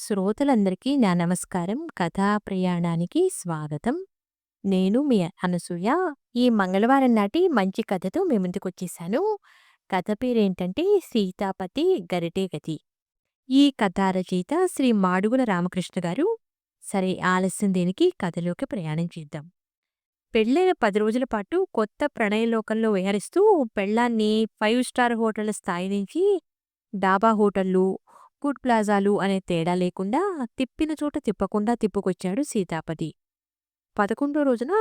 శ్రోతలందరికీ నా నమస్కారం. కథా ప్రయాణానికి స్వాగతం. నేను మీ అనసూయ. ఈ మంగళవారం నాటి మంచి కథతో మీ ముందుకొచ్చేసాను. కథ పేరేంటంటే 'సీతాపతి గరిటే గతి'. ఈ కథ రచయిత శ్రీ మాడుగుల రామకృష్ణ గారు. సరే ఆలస్యం దేనికి కథలోకి ప్రయాణం చేద్దాం. పెళ్ళైన పది రోజుల పాటు కొత్త ప్రణయలోకంలో విహరిస్తూ పెళ్ళాన్ని ఫైవ్ స్టార్ హోటళ్ళ స్థాయి నుంచి డాబా హోటళ్ళు గుడ్ ప్లాజాలు అనే తేడా లేకుండా తిప్పిన చోట తిప్పకుండా తిప్పుకొచ్చాడు సీతాపతి. పదకొండో రోజున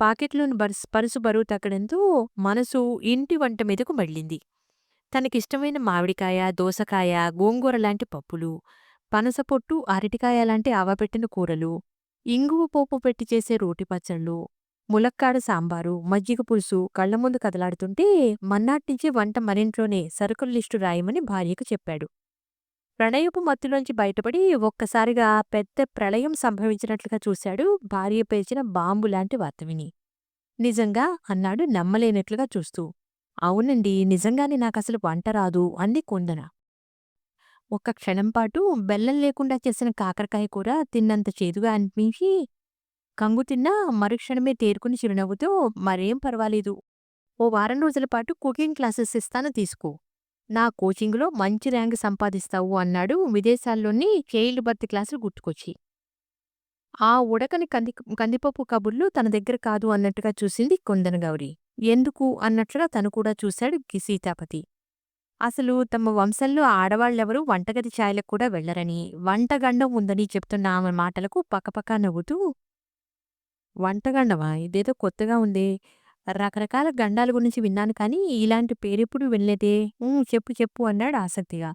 పాకెట్లోని బర్స్ పరుసు బరువు తగ్గడంతో మనసు ఇంటి వంట మీదకు మళ్ళింది. తనకిష్టమైన మామిడికాయ, దోసకాయ, గోంగూర లాంటి పప్పులు, పనస పొట్టు, అరటికాయ లాంటి ఆవపెట్టిన కూరలు, ఇంగువ పోపు పెట్టి చేసే రోటి పచ్చళ్ళు, ములక్కాడ సాంబారు, మజ్జిగ పులుసు కళ్ళ ముందు కదలాడుతుంటే మర్నాటినుంచి వంట మరింట్లోనే సరుకుల లిస్టు రాయమని భార్యకు చెప్పాడు. ప్రణయపు మత్తులోంచి బయటపడి ఒక్కసారిగా పెద్ద ప్రళయం సంభవించినట్లుగా చూశాడు భార్య పేల్చిన బాంబులాంటి వార్త విని. నిజంగా అన్నాడు నమ్మలేనట్లుగా చూస్తూ. అవునండి నిజంగానే నాకసలు వంట రాదు అంది కుందన. ఒక్క క్షణంపాటు బెల్లం లేకుండా చేసిన కాకరకాయ కూర తిన్నంత చేదుగా అనిపించి కంగుతిన్నా మరుక్షణమే తేరుకుని చిరునవ్వుతో మరేం పర్వాలేదు. ఓ వారం రోజుల పాటు కుకింగ్ క్లాసెస్ ఇస్తాను తీసుకో. నా కోచింగులో మంచి ర్యాంక్ సంపాదిస్తావు అన్నాడు విదేశాల్లోని చైల్డ్ బర్త్ క్లాసులు గుర్తుకొచ్చి. ఆ ఉడకని కంది కందిపప్పు కబుర్లు తన దగ్గర కాదు అన్నట్టుగా చూసింది కుందనగౌరి. ఎందుకు అన్నట్లుగా తను కూడా చూశాడు గి సీతాపతి. అసలు తమ వంశంలో ఆడవాళ్ళెవరూ వంటగది ఛాయలకు కూడా వెళ్ళరని, వంటగండం ఉందని చెప్తున్న ఆమె మాటలకు పకపకా నవ్వుతూ వంటగండమా ఇదేదో కొత్తగా ఉందే. రకరకాల గండాల గురించి విన్నాను కానీ ఇలాంటి పేరెప్పుడూ వినలేదే. ఊ చెప్పు చెప్పు అన్నాడు ఆసక్తిగా.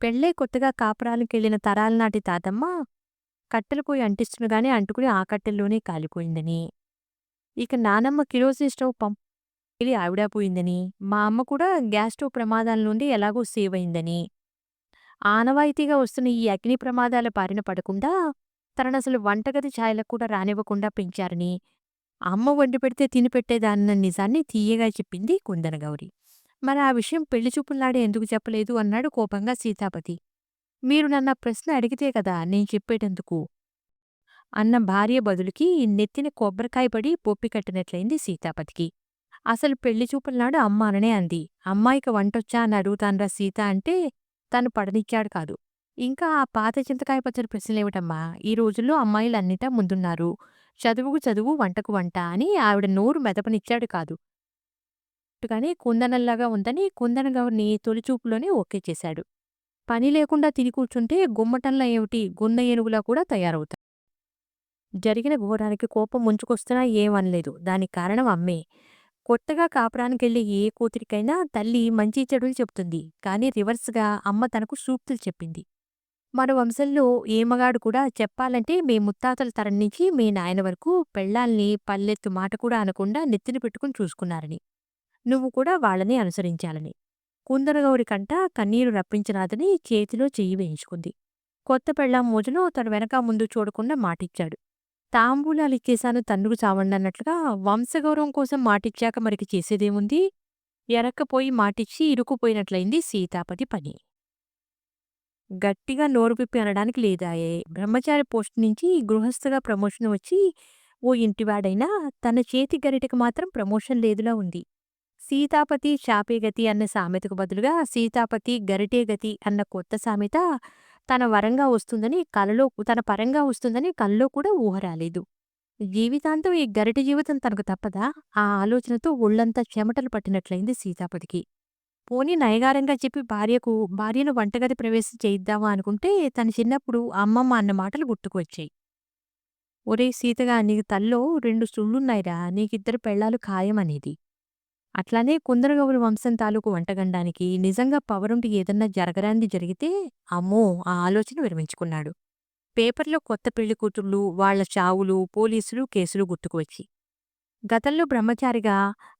పెళ్ళై కొత్తగా కాపురానికెళ్ళిన తరాలనాటి తాతమ్మ కట్టెలు పోయి అంటిస్తుండగానే అంటుకుని ఆ కట్టెల్లోనే కాలిపోయిందని, ఇక నానమ్మ కిరోసిన్ స్టవ్ పంప్ పేలి ఆవిడాపోయిందని, మా అమ్మ కూడా గ్యాస్ స్టవ్ ప్రమాదాల నుండి ఎలాగో సేవ్ అయిందని, ఆనవాయితీగా వస్తున్న ఈ అగ్ని ప్రమాదాల బారిన పడకుండా తననసలు వంటగది ఛాయలకు కూడా రానివ్వకుండా పెంచారని, అమ్మ వండి పెడితే తిని పెట్టేదాన్న నిజాన్ని తీయగా చెప్పింది కుందనగౌరి. మరి ఆ విషయం పెళ్ళి చూపుల్నాడే ఎందుకు చెప్పలేదు అన్నాడు కోపంగా సీతాపతి. మీరు నన్న ప్రశ్న అడిగితే కదా నేను చెప్పేటందుకు అన్న భార్య బదులుకి నెత్తిన కొబ్బరికాయ పడి పొప్పి కట్టినట్లయింది సీతాపతికి. అసలు పెళ్ళి చూపులనాడు అమ్మ అననే అంది. అమ్మాయికి వంటొచ్చా అని అడుగుతాన్రా సీత అంటే తను పడనిచ్చాడు కాదు. ఇంకా ఆ పాత చింతకాయ పచ్చడి ప్రశ్నలేమిటమ్మా ఈ రోజుల్లో అమ్మాయిలు అన్నిటా ముందున్నారు. చదువుకు చదువు వంటకు వంట అని ఆవిడ నోరు మెదపనిచ్చాడు కాదు. కానీ కుందనల్లాగా ఉందని కుందనగౌరిని తొలిచూపులోనే ఓకే చేశాడు. పని లేకుండా తిని కూర్చుంటే గుమ్మటంలా ఏమిటి గున్న ఏనుగులా కూడా తయారవుతాడు. జరిగిన ఘోరానికి కోపం ముంచుకొస్తున్నా ఏమనలేదు. దానికి కారణం అమ్మే. కొత్తగా కాపురానికెళ్ళే ఏ కూతురికైనా తల్లి మంచి చెడులు చెప్తుంది. కానీ రివర్స్‌గా అమ్మ తనకు సూక్తులు చెప్పింది. మన వంశంలో ఏ మగాడు కూడా చెప్పాలంటే మీ ముత్తాతల తరం నుంచి మీ నాయన వరకు పెళ్ళాల్ని పల్లెత్తు మాట కూడా అనకుండా నెత్తిన పెట్టుకుని చూసుకున్నారని. నువ్వు కూడా వాళ్ళని అనుసరించాలని. కుందరగౌరి కంట కన్నీరు రప్పించరాదని చేతిలో చెయ్యి వేయించుకుంది. కొత్త పెళ్ళాం మోజును తన వెనక ముందు చూడకుండా మాటిచ్చాడు. తాంబూలాలిచ్చేశాను తన్నుకు చావండన్నట్లుగా వంశగౌరవం కోసం మాటిచ్చాక మరికి చేసేదేముంది? ఎరక్కపోయి మాటిచ్చి ఇరుక్కుపోయినట్లయింది సీతాపతి పని. గట్టిగా నోరు విప్పి అనడానికి లేదాయే. బ్రహ్మచారి పోస్ట్ నుంచి గృహస్థగా ప్రమోషన్ వచ్చి ఓ ఇంటివాడైనా తన చేతి గరిటకు మాత్రం ప్రమోషన్ లేదులా ఉంది. సీతాపతి శాపే గతి అన్న సామెతకు బదులుగా సీతాపతి గరిటే గతి అన్న కొత్త సామెత తన వరంగా వస్తుందని కలలో తన పరంగా వస్తుందని కలలో కూడా ఊహ రాలేదు. జీవితాంతం ఈ గరిట జీవితం తనకు తప్పదా? ఆ ఆలోచనతో ఒళ్ళంతా చెమటలు పట్టినట్లయింది సీతాపతికి. పోనీ నయగారంగా చెప్పి భార్యకు భార్యను వంటగది ప్రవేశం చేయిద్దామా అనుకుంటే తన చిన్నప్పుడు అమ్మమ్మ అన్న మాటలు గుర్తుకొచ్చాయి. ఒరేయ్ సీతగా నీకు తల్లో రెండు సుళ్ళున్నాయిరా నీకిద్దరు పెళ్ళాలు ఖాయమనేది అట్లానే కుందరగౌరి వంశం తాలూకు వంటగండానికి నిజంగా పవరుంటి ఏదన్నా జరగరాంది జరిగితే అమ్మో ఆ ఆలోచన విరమించుకున్నాడు. పేపర్లో కొత్త పెళ్ళి కూతుళ్ళు వాళ్ళ చావులు, పోలీసులు, కేసులు గుర్తుకువచ్చి. గతంలో బ్రహ్మచారిగా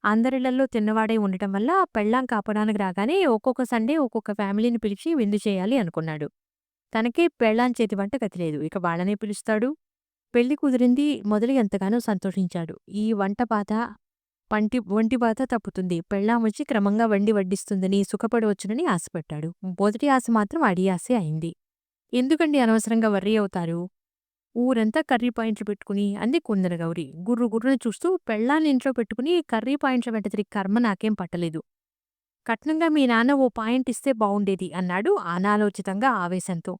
అందరిళ్ళల్లో తిన్నవాడై ఉండటం వల్ల పెళ్ళాం కాపురానికి రాగానే ఒక్కొక్క సండే ఒక్కొక్క ఫ్యామిలీని పిలిచి విందు చేయాలి అనుకున్నాడు. తనకే పెళ్ళాం చేతి వంట గతిలేదు. ఇక వాళ్ళనే పిలుస్తాడు. పెళ్ళి కుదిరింది మొదలు ఎంతగానో సంతోషించాడు. ఈ వంట బాధ పంటి ఒంటి బాధ తప్పుతుంది. పెళ్ళాం వచ్చి క్రమంగా వండి వడ్డిస్తుందని, సుఖపడవచ్చునని ఆశపెట్టాడు మొదటి ఆశ మాత్రం అడియాసే అయింది. ఎందుకండి అనవసరంగా వర్రీ అవుతారు ఊరంతా కర్రీ పాయింట్లు పెట్టుకుని అంది కుందన గౌరి. గుర్రు గుర్రున చూస్తూ పెళ్ళాన్ని ఇంట్లో పెట్టుకుని కర్రీ పాయింట్ల వెంట తిరిగి కర్మ నాకేం పట్టలేదు. కట్నంగా మీ నాన్న ఓ పాయింట్ ఇస్తే బావుండేది అన్నాడు అనాలోచితంగా ఆవేశంతో.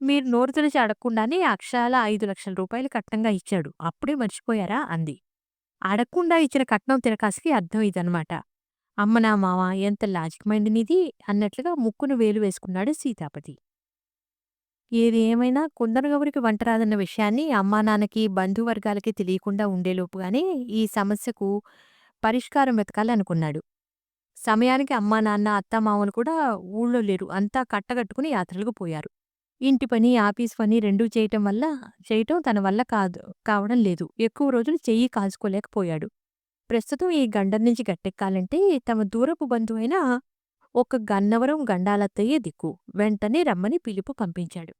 మీరు నోరు తెరిచి అడగకుండానే అక్షరాల ఐదు లక్షల రూపాయలు కట్నంగా ఇచ్చాడు. అప్పుడే మర్చిపోయారా? అంది. అడగకుండా ఇచ్చిన కట్నం తిరకాసికి అర్థం ఇదనమాట అమ్మ నా మావ ఎంత లాజిక్ మైండ్ నీది? అన్నట్లుగా ముక్కును వేలు వేసుకున్నాడు సీతాపతి. ఏది ఏమైనా కొందరుగవరికి వంట రాదన్న విషయాన్ని అమ్మా నాన్నకి బంధువర్గాలకి తెలియకుండా ఉండేలోపుగానే ఈ సమస్యకు పరిష్కారం వెతకాలనుకున్నాడు. సమయానికి అమ్మా నాన్న అత్తమామలు కూడా ఊళ్ళో లేరు. అంతా కట్టగట్టుకుని యాత్రలకు పోయారు. ఇంటి పని ఆఫీస్ పని రెండూ చేయటం వల్ల చేయటం తన వల్ల కాదు కావడం లేదు. ఎక్కువ రోజులు చెయ్యి కాల్చుకోలేకపోయాడు. ప్రస్తుతం ఈ గండం నుంచి గట్టెక్కాలంటే తమ దూరపు బంధువైన ఒక గన్నవరం గండాలత్తయ్యే దిక్కు. వెంటనే రమ్మని పిలుపు పంపించాడు.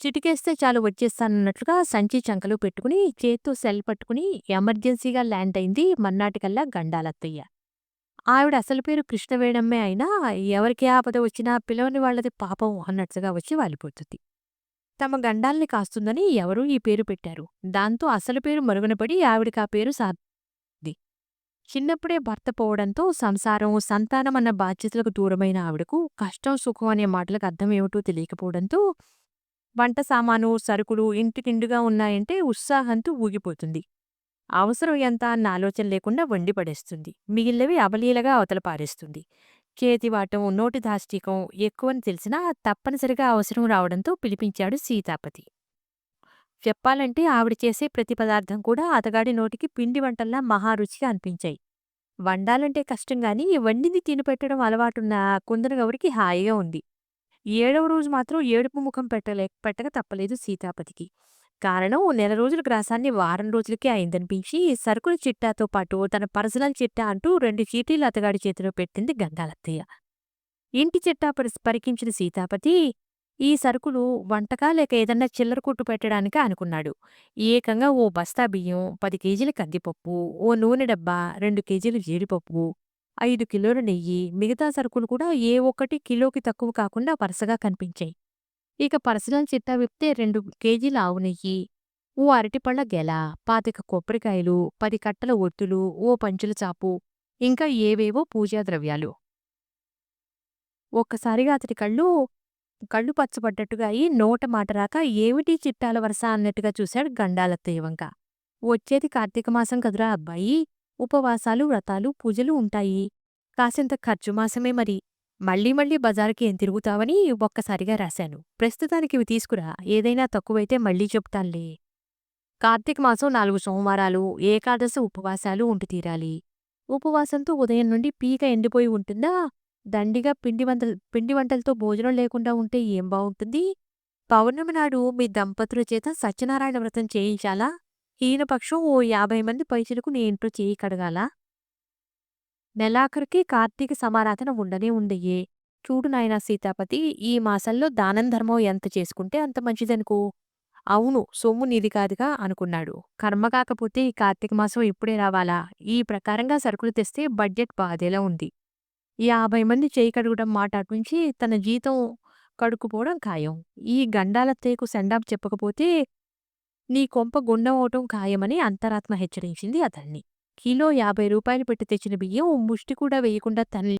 చిటికేస్తే చాలు వచ్చేస్తానన్నట్లుగా సంచి చంకలు పెట్టుకుని చేత్తో సెల్ పట్టుకుని ఎమర్జెన్సీగా ల్యాండ్ అయింది మన్నాటికల్లా గండాలత్తయ్య. ఆవిడ అసలు పేరు కృష్ణవేణమ్మే అయినా ఎవరికి ఆపద వచ్చినా పిలవని వాళ్ళది పాపం అన్నట్లుగా వచ్చి వాలిపోతుంది. తమ గండాల్ని కాస్తుందని ఎవరూ ఈ పేరు పెట్టారు. దాంతో అసలు పేరు మరుగునపడి ఆవిడకి ఆ పేరు చిన్నప్పుడే భర్త పోవడంతో సంసారం సంతానం అన్న బాధ్యతలకు దూరమైన ఆవిడకు కష్టం సుఖం అనే మాటలకు అర్థమేమిటో తెలియకపోవడంతో వంట సామాను సరుకులు ఇంటికిండుగా ఉన్నాయంటే ఉత్సాహంతో ఊగిపోతుంది. అవసరం ఎంత అన్న ఆలోచన లేకుండా వండి పడేస్తుంది. మిగిలినవి అవలీలగా అవతల పారేస్తుంది. చేతివాటం నోటి దాష్టికం ఎక్కువని తెలిసినా తప్పనిసరిగా అవసరం రావడంతో పిలిపించాడు సీతాపతి. చెప్పాలంటే ఆవిడ చేసే ప్రతి పదార్థం కూడా అతగాడి నోటికి పిండి వంటల్లా మహారుచిగా అనిపించాయి. వండాలంటే కష్టం గాని వండింది తినిపెట్టడం అలవాటున్న కుందనగౌరికి హాయిగా ఉంది. ఏడవ రోజు మాత్రం ఏడుపు ముఖం పెట్టలే పెట్టక తప్పలేదు సీతాపతికి. కారణం నెల రోజుల గ్రాసాన్ని వారం రోజులకే అయిందనిపించి సరుకుల చిట్టాతో పాటు తన పర్సనల్ చిట్టా అంటూ రెండు చీటీలు అతగాడి చేతిలో పెట్టింది గంగాలత్తయ్య. ఇంటి చిట్టా పరికించిన సీతాపతి ఈ సరుకులు వంటకా లేక ఏదన్నా చిల్లర కొట్టు పెట్టడానికి అనుకున్నాడు. ఏకంగా ఓ బస్తా బియ్యం పది కేజీల కందిపప్పు ఓ నూనె డబ్బా రెండు కేజీలు జీడిపప్పు ఐదు కిలోల నెయ్యి మిగతా సరుకులు కూడా ఏ ఒక్కటి కిలోకి తక్కువ కాకుండా వరుసగా కనిపించాయి. ఇక పర్సనల్ చిట్టా విప్తే రెండు కేజీల ఆవు నెయ్యి ఓ అరటిపళ్ళ గెల పాతిక కొబ్బరికాయలు పది కట్టల ఒత్తులు ఓ పంచుల చాపు ఇంకా ఏవేవో పూజా ద్రవ్యాలు. ఒక్కసారిగా అతడి కళ్ళు కళ్ళు పచ్చబడ్డట్టుగా అయి నోట మాట రాక ఏమిటి చిట్టాల వరస అన్నట్టుగా చూశాడు గండాల తేవంక వచ్చేది కార్తీక మాసం కదురా అబ్బాయి. ఉపవాసాలు వ్రతాలు పూజలు ఉంటాయి. కాసింత ఖర్చు మాసమే మరి. మళ్ళీ మళ్ళీ బజారుకి ఏం తిరుగుతావని ఒక్కసారిగా రాశాను. ప్రస్తుతానికి ఇవి తీసుకురా. ఏదైనా తక్కువైతే మళ్ళీ చెప్తాన్లే. కార్తీక మాసం నాలుగు సోమవారాలు ఏకాదశి ఉపవాసాలు ఉంటు తీరాలి. ఉపవాసంతో ఉదయం నుండి పీక ఎండిపోయి ఉంటుందా? దండిగా పిండి వంటలు పిండి వంటలతో భోజనం లేకుండా ఉంటే ఏం బాగుంటుంది పౌర్ణమి నాడు మీ దంపతుల చేత సత్యనారాయణ వ్రతం చేయించాలా? ఈయనపక్షం ఓ యాభై మంది పైచిలకు నీ ఇంట్లో చేయి కడగాలా? నెలాఖరుకి కార్తీక సమారాధన ఉండనే ఉండయ్యే చూడు నాయనా సీతాపతి ఈ మాసంలో దానం ధర్మం ఎంత చేసుకుంటే అంత మంచిదనుకో. అవును సొమ్ము నీది కాదుగా అనుకున్నాడు. కర్మ కాకపోతే ఈ కార్తీక మాసం ఇప్పుడే రావాలా? ఈ ప్రకారంగా సరుకులు తెస్తే బడ్జెట్ బాధేలా ఉంది. యాభై మంది చేయి కడగడం మాట అటుంచి తన జీతం కడుక్కుపోవడం ఖాయం. ఈ గండాల తేకు సెండాప్ చెప్పకపోతే నీ కొంప గుండం అవటం ఖాయమని అంతరాత్మ హెచ్చరించింది అతన్ని. కిలో యాభై రూపాయలు పెట్టి తెచ్చిన బియ్యం ముష్టి కూడా వేయకుండా తన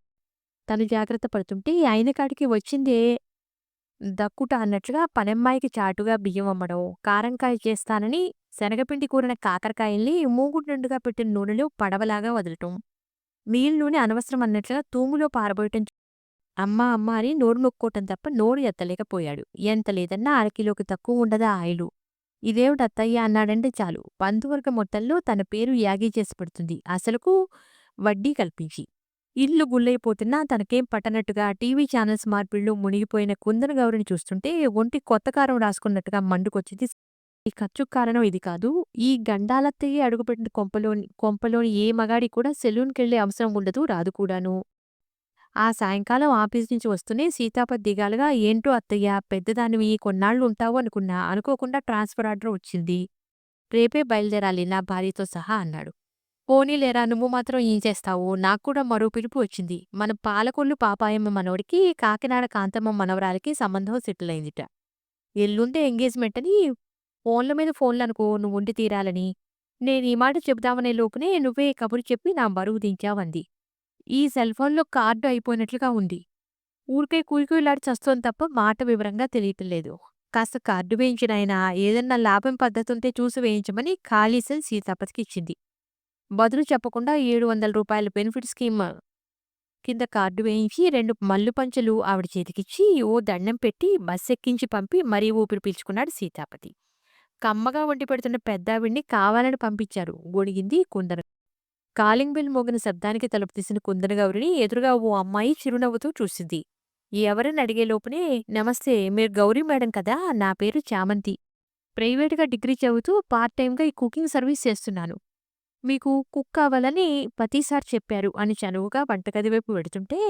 తను జాగ్రత్త పడుతుంటే ఆయన కాడికి వచ్చిందే దక్కుట అన్నట్లుగా పనెమ్మాయికి చాటుగా బియ్యం అమ్మడం కారంకాయ చేస్తానని శనగపిండి కూరిన కాకరకాయల్ని మూగుడ్నుండుగా పెట్టిన నూనెలో పడవలాగా వదలటం. నీళ్ళ అనవసరం అన్నట్లుగా తూములో పారబోయటం అమ్మా అమ్మ అని నోరు నొక్కోటం తప్ప నోరు ఎత్తలేకపోయాడు. ఎంత లేదన్నా అరకిలోకి తక్కువ ఉండదా ఆయిలు? ఇదేమిటి అత్తయ్య అన్నాడంటే చాలు. బంధువర్గ మొత్తంలో తన పేరు యాగీ చేసి పెడుతుంది. అసలుకు వడ్డీ కల్పించి. ఇల్లు గుల్లైపోతున్నా తనకేం పట్టనట్టుగా టీవీ ఛానల్స్ మార్పిళ్ళు మునిగిపోయిన కుందన గౌరిని చూస్తుంటే ఒంటి కొత్త కారం రాసుకున్నట్టుగా మండుకొచ్చింది ఈ ఖర్చు కారణం ఇది కాదు. ఈ గండాలత్తయ్యే అడుగుపెట్టిన కొంపలోని కొంపలోని ఏ మగాడి కూడా సెలూన్కెళ్ళే అవసరం ఉండదు రాదు కూడాను. ఆ సాయంకాలం ఆఫీస్ నుంచి వస్తూనే సీతాపతి దిగాలుగా ఏంటో అత్తయ్య పెద్దదానివి కొన్నాళ్ళు ఉంటావు అనుకున్నా అనుకోకుండా ట్రాన్స్ఫర్ ఆర్డర్ వచ్చింది. రేపే బయలుదేరాలి నా భార్యతో సహా అన్నాడు. పోనీలేరా నువ్వు మాత్రం ఏం చేస్తావు? నాకు కూడా మరో పిలుపు వచ్చింది. మన పాలకొల్లు పాపాయమ్మ మనవడికి కాకినాడ కాంతమ్మ మనవరాలికి సంబంధం సెటిల్ అయిందిట. ఎల్లుండే ఎంగేజ్‌మెంట్ అని ఫోన్ల మీద నువ్వు వండి తీరాలని. నేను ఈ మాట చెబుదామనే లోపునే నువ్వే కబురు చెప్పి నా బరువు దించావంది. ఈ సెల్ ఫోన్‌లో కార్డు అయిపోయినట్లుగా ఉంది. ఊరికే కూలికూలాడి చస్తోంది తప్ప మాట వివరంగా తెలియట్లేదు కాస్త కార్డు వేయించినైనా ఏదన్నా లాభం పద్ధతుంటే చూసి వేయించమని ఖాళీ సెల్ సీతాపతికిచ్చింది. బదులు చెప్పకుండా ఏడువందల రూపాయల బెనిఫిట్ స్కీమ్ కింద కార్డు వేయించి రెండు మల్లు పంచెలు ఆవిడ చేతికిచ్చి ఓ దండం పెట్టి బస్సెక్కించి పంపి మరీ ఊపిరి పీల్చుకున్నాడు సీతాపతి. కమ్మగా వండి పెడుతున్న పెద్దావిడ్ని కావాలని పంపించారు గొణిగింది కుందన. కాలింగ్ బెల్ మోగిన శబ్దానికి తలుపు తీసిన కుందనగౌరిని ఎదురుగా ఓ అమ్మాయి చిరునవ్వుతూ చూసింది. ఎవరని అడిగే లోపునే నమస్తే మీరు గౌరీ మేడం కదా నా పేరు చామంతి. ప్రైవేటుగా డిగ్రీ చదువుతూ పార్ట్ టైంగా ఈ కుకింగ్ సర్వీస్ చేస్తున్నాను. మీకు కుక్ కావాలని ప్రతిసారి చెప్పారు అని చనువుగా వంటగది వైపు వెడుతుంటే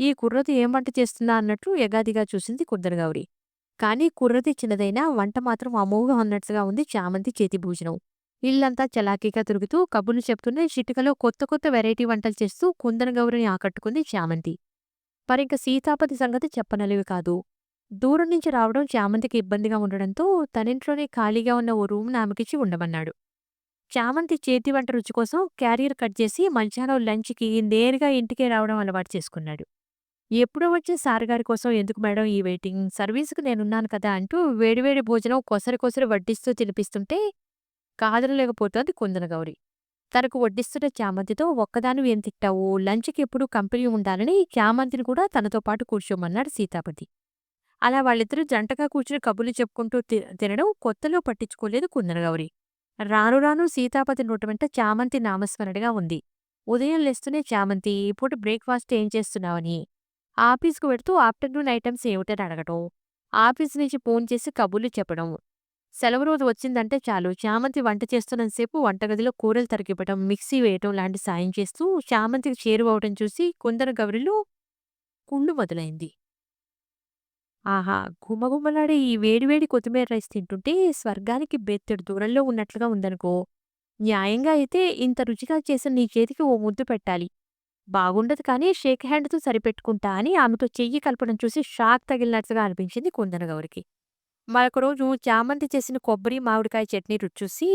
ఈ కుర్రది ఏం వంట చేస్తుందా అన్నట్లు ఎగాదిగా చూసింది కుందనగౌరి. కానీ కుర్రది చిన్నదైనా వంట మాత్రం అమోఘం అన్నట్టుగా ఉంది చామంతి చేతి భోజనం. ఇల్లంతా చలాకీగా తిరుగుతూ కబుర్లు చెప్తూనే చిటికలో కొత్త కొత్త వెరైటీ వంటలు చేస్తూ కుందనగౌరిని ఆకట్టుకుంది చామంతి. మరింక సీతాపతి సంగతి చెప్పనలివి కాదు. దూరం నుంచి రావడం చామంతికి ఇబ్బందిగా ఉండడంతో తనింట్లోనే ఖాళీగా ఉన్న ఓ రూమ్ను ఆమెకిచ్చి ఉండమన్నాడు. చామంతి చేతి వంట రుచి కోసం క్యారియర్ కట్ చేసి మధ్యాహ్నం లంచ్‌కి నేరుగా ఇంటికే రావడం అలవాటు చేసుకున్నాడు. ఎప్పుడో వచ్చే సారుగారి కోసం ఎందుకు మేడం ఈ వెయిటింగ్ సర్వీస్‌కి నేనున్నాను కదా అంటూ వేడివేడి భోజనం కొసరి కొసరి వడ్డిస్తూ తినిపిస్తుంటే కాదనలేకపోతోంది కుందనగౌరి. తనకు వడ్డిస్తున్న చామంతితో ఒక్కదాను ఏం తిట్టావు లంచ్‌కి ఎప్పుడూ కంపెనీ ఉండాలని చామంతిని కూడా తనతో పాటు కూర్చోమన్నాడు సీతాపతి. అలా వాళ్ళిద్దరూ జంటగా కూర్చుని కబుర్లు చెప్పుకుంటూ తినడం కొత్తలో పట్టించుకోలేదు కుందనగౌరి. రాను రాను సీతాపతి నోట వెంట చామంతి నామస్మరణగా ఉంది. ఉదయం లేస్తూనే చామంతి ఇప్పుడు పూట బ్రేక్‌ఫాస్ట్ ఏం చేస్తున్నావని, ఆఫీస్‌కు వెడుతూ ఆఫ్టర్‌నూన్ ఐటమ్స్ ఏమిటని అడగటం, ఆఫీస్ నుంచి ఫోన్ చేసి కబుర్లు చెప్పడం. సెలవు రోజు వచ్చిందంటే చాలు చామంతి వంట చేస్తున్నంతసేపు వంటగదిలో కూరలు తరిగివ్వటం, మిక్సీ వేయటం లాంటి సాయం చేస్తూ చామంతికి చేరువవటం చూసి కొందరు గౌరిలో కుళ్ళు మొదలైంది. ఆహా! గుమగుమలాడే ఈ వేడివేడి కొత్తిమీర రైస్ తింటుంటే స్వర్గానికి బెత్తెడు దూరంలో ఉన్నట్లుగా ఉందనుకో. న్యాయంగా అయితే ఇంత రుచిగా చేసిన నీ చేతికి ఓ ముద్దు పెట్టాలి. బాగుండదు కానీ షేక్ హ్యాండ్‌తో సరిపెట్టుకుంటా అని ఆమెతో చెయ్యి కలపడం చూసి షాక్ తగిలినట్టుగా అనిపించింది కుందనగౌరికి. మరొక రోజు చామంతి చేసిన కొబ్బరి, మామిడికాయ చట్నీ రుచి చూసి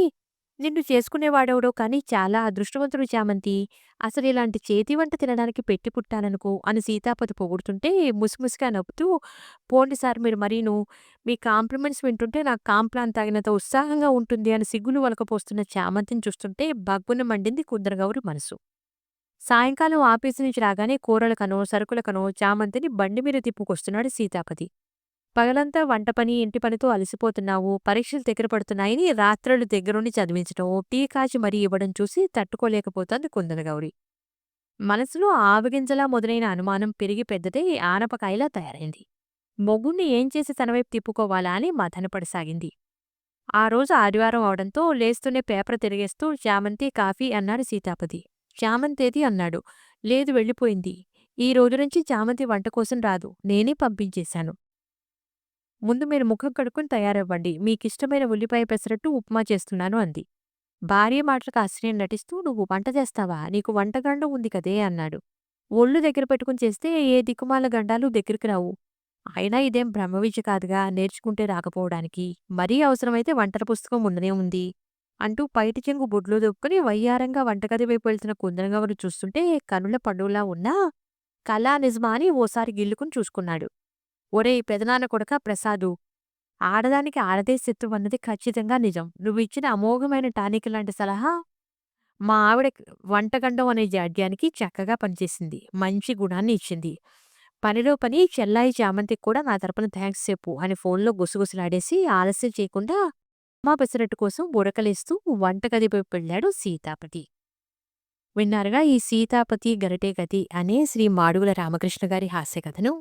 నిన్ను చేసుకునేవాడెవడో కానీ చాలా అదృష్టవంతుడు చామంతి. అసలు ఇలాంటి చేతి వంట తినడానికి పెట్టి పుట్టాననుకో అని సీతాపతి పొగుడుతుంటే ముసిముసిగా నవ్వుతూ పోండి సార్ మీరు మరీను. మీ కాంప్లిమెంట్స్ వింటుంటే నాకు కాంప్లాన్ తగినంత ఉత్సాహంగా ఉంటుంది అని సిగ్గులు వలకపోస్తున్న చామంతిని చూస్తుంటే భగ్గున మండింది కుందనగౌరి మనసు. సాయంకాలం ఆఫీసు నుంచి రాగానే కూరలకనో, సరుకులకనో చామంతిని బండి మీద తిప్పుకొస్తున్నాడు సీతాపతి. పగలంతా వంట పని, ఇంటి పనితో అలసిపోతున్నావు, పరీక్షలు దగ్గర పడుతున్నాయని రాత్రుళ్ళు దగ్గరుండి చదివించటం, టీ కాచి మరీ ఇవ్వడం చూసి తట్టుకోలేకపోతోంది కుందనగౌరి. మనసులో ఆవగింజలా మొదలైన అనుమానం పెరిగి పెద్దదే ఆనపకాయలా తయారైంది. మొగుణ్ణి ఏం చేసి తనవైపు తిప్పుకోవాలా అని మథనపడసాగింది. ఆ రోజు ఆదివారం అవడంతో లేస్తూనే పేపర్ తిరిగేస్తూ చామంతి, కాఫీ అన్నాడు సీతాపతి. చామంతేది అన్నాడు. లేదు వెళ్ళిపోయింది. ఈ రోజు నుంచి చామంతి వంట కోసం రాదు. నేనే పంపించేశాను. ముందు మీరు ముఖం కడుక్కొని తయారవ్వండి. మీకిష్టమైన ఉల్లిపాయ పెసరట్టు, ఉప్మా చేస్తున్నాను అంది. భార్య మాటలకు ఆశ్చర్యం నటిస్తూ నువ్వు వంట చేస్తావా? నీకు వంటగండం ఉంది కదే అన్నాడు. ఒళ్ళు దగ్గర పెట్టుకుని చేస్తే ఏ దిక్కుమాల గండాలు దగ్గరికి రావు. అయినా ఇదేం బ్రహ్మవిద్య కాదుగా నేర్చుకుంటే రాకపోవడానికి. మరీ అవసరమైతే వంటల పుస్తకం ముందనే ఉంది. అంటూ పైటి చెంగు బొడ్లు దొక్కుని వయ్యారంగా వంటగది వైపు వెళ్తున్న కుందనగౌరి చూస్తుంటే కనుల పండుగలా ఉన్నా కళా నిజమా అని ఓసారి గిల్లుకుని చూసుకున్నాడు. ఒరేయ్ పెదనాన్న కొడక ప్రసాదు! ఆడదానికి ఆడదే శత్రువన్నది ఖచ్చితంగా నిజం. నువ్విచ్చిన అమోఘమైన టానిక్ లాంటి సలహా మా ఆవిడ వంటగండం అనే జాడ్యానికి చక్కగా పనిచేసింది. మంచి గుణాన్ని ఇచ్చింది. పనిలో పని చెల్లాయి చామంతికి కూడా నా తరపున థాంక్స్ చెప్పు అని ఫోన్‌లో గుసగుసలాడేసి ఆలస్యం చేయకుండా ఉప్మా పెసరట్టు కోసం ఉరకలేస్తూ వంటగదిపై వెళ్ళాడు సీతాపతి. విన్నారుగా ఈ సీతాపతి గరటే గతి అనే శ్రీ మాడుగుల రామకృష్ణ గారి హాస్య కథను.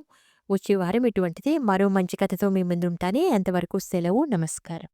వచ్చే వారం ఇటువంటిదే మరో మంచి కథతో మీ ముందుంటానే. అంతవరకు సెలవు. నమస్కారం.